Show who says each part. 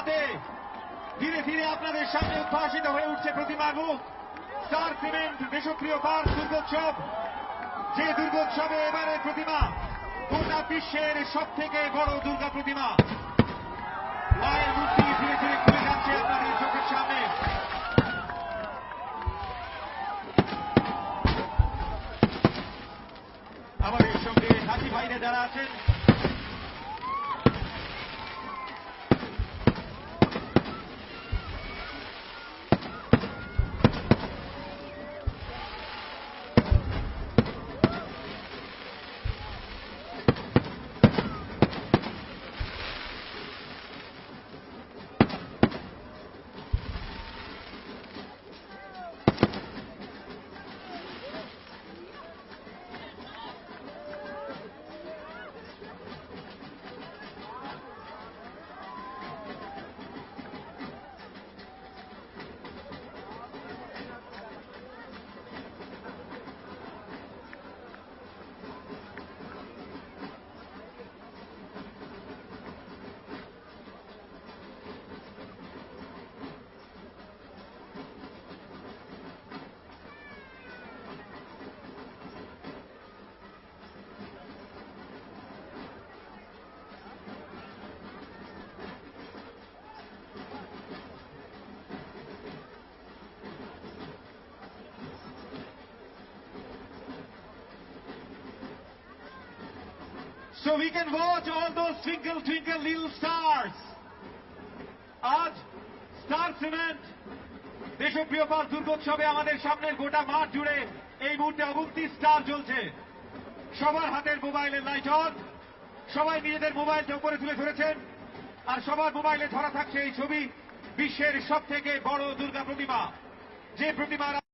Speaker 1: হাতে ধীরে ধীরে আপনাদের সামনে উদ্ভাসিত হয়ে উঠছে প্রতিমার মুখ। Star cement, Deshapriya park, Durgotsav. যে দুর্গোৎসবে এবারে প্রতিমা, গোটা বিশ্বের সব থেকে বড় দুর্গা প্রতিমা। মায়ের মূর্তি ধীরে ধীরে খুলে যাচ্ছে আপনাদের চোখের সামনে। আমাদের সঙ্গে সাথী ভাইরা যারা আছেন So we can watch all those twinkle twinkle little stars. আজ স্টার সিমেন্ট দেশপ্রিয় পাল দুর্গোৎসবে আমাদের সামনের গোটা মাঠ জুড়ে এই মুহূর্তে অগুন্তি স্টার জ্বলছে সবার হাতের মোবাইলের লাইট অন সবাই নিজেদের মোবাইলটা উপরে তুলে ধরেছেন, আর সবার মোবাইলে ধরা থাকছে এই ছবি বিশ্বের সব থেকে বড় দুর্গা প্রতিমা যে প্রতিমার